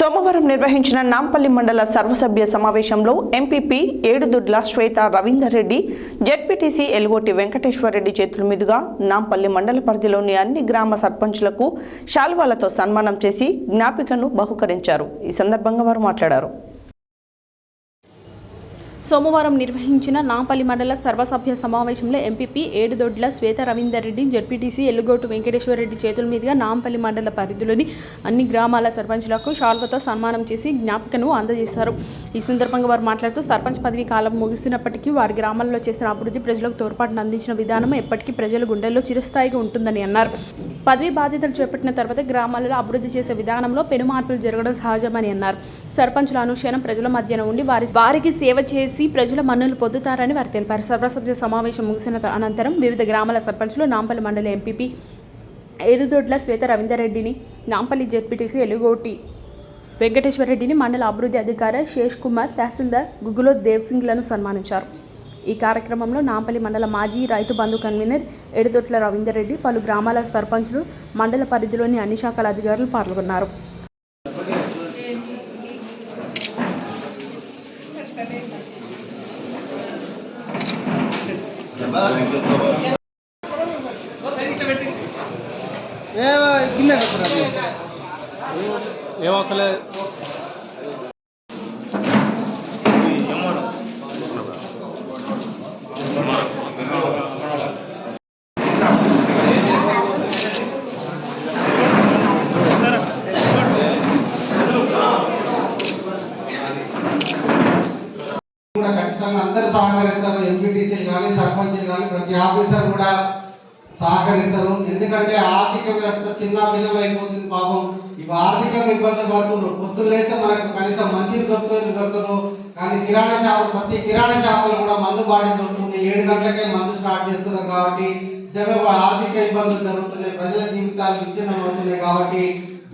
సోమవారం నిర్వహించిన నాంపల్లి మండల సర్వసభ్య సమావేశంలో ఎంపీపీ ఏడుదుడ్ల శ్వేత రవీందర్ రెడ్డి జెడ్పీటీసీ ఎలుగోటి వెంకటేశ్వరరెడ్డి చేతుల మీదుగా నాంపల్లి మండల పరిధిలోని అన్ని గ్రామ సర్పంచులకు శాల్వాలతో సన్మానం చేసి జ్ఞాపికను బహుకరించారు. ఈ సందర్భంగా వారు మాట్లాడారు. సోమవారం నిర్వహించిన నాంపల్లి మండల సర్వసభ్య సమావేశంలో ఎంపీపీ ఏడుదొడ్ల శ్వేత రవీందర్ రెడ్డి జడ్పీటీసీ ఎల్లుగోటు వెంకటేశ్వరరెడ్డి చేతుల మీదుగా నాంపల్లి మండల పరిధిలోని అన్ని గ్రామాల సర్పంచులకు షాల్వతో సన్మానం చేసి జ్ఞాపికను అందజేశారు. ఈ సందర్భంగా వారు మాట్లాడుతూ సర్పంచ్ పదవి కాలం ముగిసినప్పటికీ వారి గ్రామాల్లో చేసిన అభివృద్ధి ప్రజలకు తోడ్పాటును అందించిన విధానం ఎప్పటికీ ప్రజల గుండెల్లో చిరస్థాయిగా ఉంటుందని అన్నారు. పదవి బాధ్యతలు చేపట్టిన తర్వాత గ్రామాలలో అభివృద్ధి చేసే విధానంలో పెను మార్పులు జరగడం సహజమని అన్నారు. సర్పంచుల అనుక్షణం ప్రజల మధ్యన ఉండి వారి వారికి సేవ చేసి ప్రజల మన్నులు పొందుతారని వారు తెలిపారు. సర్వసభ్య సమావేశం ముగిసిన అనంతరం వివిధ గ్రామాల సర్పంచులు నాంపల్లి మండలి ఎంపీపీ ఎరుదొడ్ల శ్వేత రవీందర్రెడ్డిని నాంపల్లి జెడ్పీటీసీ ఎలుగోటి వెంకటేశ్వరరెడ్డిని మండల అభివృద్ధి అధికారి శేష్ కుమార్ తహసీల్దార్ గుగులో దేవ్ సింగ్లను సన్మానించారు. ఈ కార్యక్రమంలో నాంపల్లి మండల మాజీ రైతు బంధు కన్వీనర్ ఎడుదొట్ల రవీందర్ రెడ్డి పలు గ్రామాల సర్పంచులు మండల పరిధిలోని అన్ని శాఖల అధికారులు పాల్గొన్నారు. ఏం అవసరం లేదు కూడా ఖచ్చితంగా అందరూ సహకరిస్తారు. ఎంపీటీసీలు కానీ సర్పంచులు కానీ ప్రతి ఆఫీసర్ కూడా సహకరిస్తారు. ఎందుకంటే ఆర్థిక వ్యవస్థ చిన్న భిన్నమైపోతుంది పాపం. ఇవి ఆర్థికంగా ఇబ్బంది పడుతున్నారు పొద్దున్న లేస్తే మనకు కనీసం మంచిది దొరుకుతుంది దొరకదు. కానీ కిరాణా షాపు ప్రతి కిరాణా షాపులు కూడా మందు బాడీ దొరుకుతుంది. ఏడు గంటలకే మందు స్టార్ట్ చేస్తున్నారు కాబట్టి నిజంగా ఆర్థిక ఇబ్బందులు జరుగుతున్నాయి. ప్రజల జీవితాలు విచ్ఛిన్నం అవుతున్నాయి కాబట్టి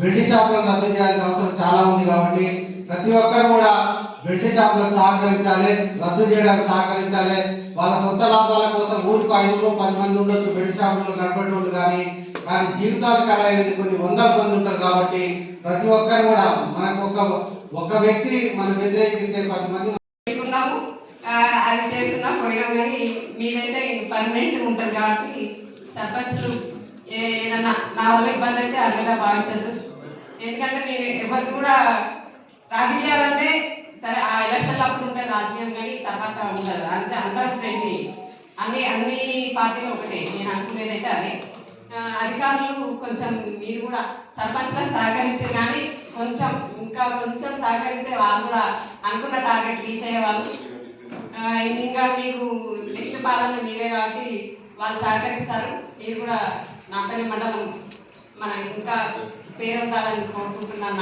బెల్ట్ షాపులను రద్దు చేయాల్సిన అవసరం చాలా ఉంది కాబట్టి ప్రతి ఒక్కరు కూడా షాపులకు సహకరించాలి రద్దు చేయడానికి సహకరించాలి. వాళ్ళ సొంత లాభాల కోసం ఊరికి ఐదుగురు పది మంది ఉండొచ్చు బెడ్ షాపులు నడపేటోళ్ళు కానీ కానీ జీవితాలు ఖరాయేది కొన్ని వందల మంది ఉంటారు కాబట్టి ప్రతి ఒక్కరు కూడా మనకు ఒక ఒక వ్యక్తి మనం వ్యతిరేకిస్తే పది మంది అది చేస్తున్నా పోయినా కానీ మీదైతే పర్మనెంట్ ఉంటుంది కాబట్టి సర్పంచ్లు ఏ- ఏదన్నా నా వల్ల ఇబ్బంది అయితే అన్నదా భావించదు ఎందుకంటే నేను ఎవరికి కూడా రాజకీయాలంటే ఎలక్షన్లు అప్పుడు ఉంటుంది రాజకీయం కానీ తర్వాత ఉండదు. అంతే అందరం ఫ్రెండ్లీ అన్ని అన్ని పార్టీలు ఒకటే. నేను అనుకునేది అయితే అదే. అధికారులు కొంచెం మీరు కూడా సర్పంచ్లకు సహకరించారు కానీ కొంచెం ఇంకా కొంచెం సహకరిస్తే వాళ్ళు కూడా అనుకున్న టార్గెట్ రీచ్ అయ్యేవాళ్ళు ఇంకా మీకు నెక్స్ట్ పాలన మీరే కాబట్టి వాళ్ళు సహకరిస్తారు. మీరు కూడా నాపల్లి మండలం మన ఇంకా పేరు ఉండాలని కోరుకుంటున్నాను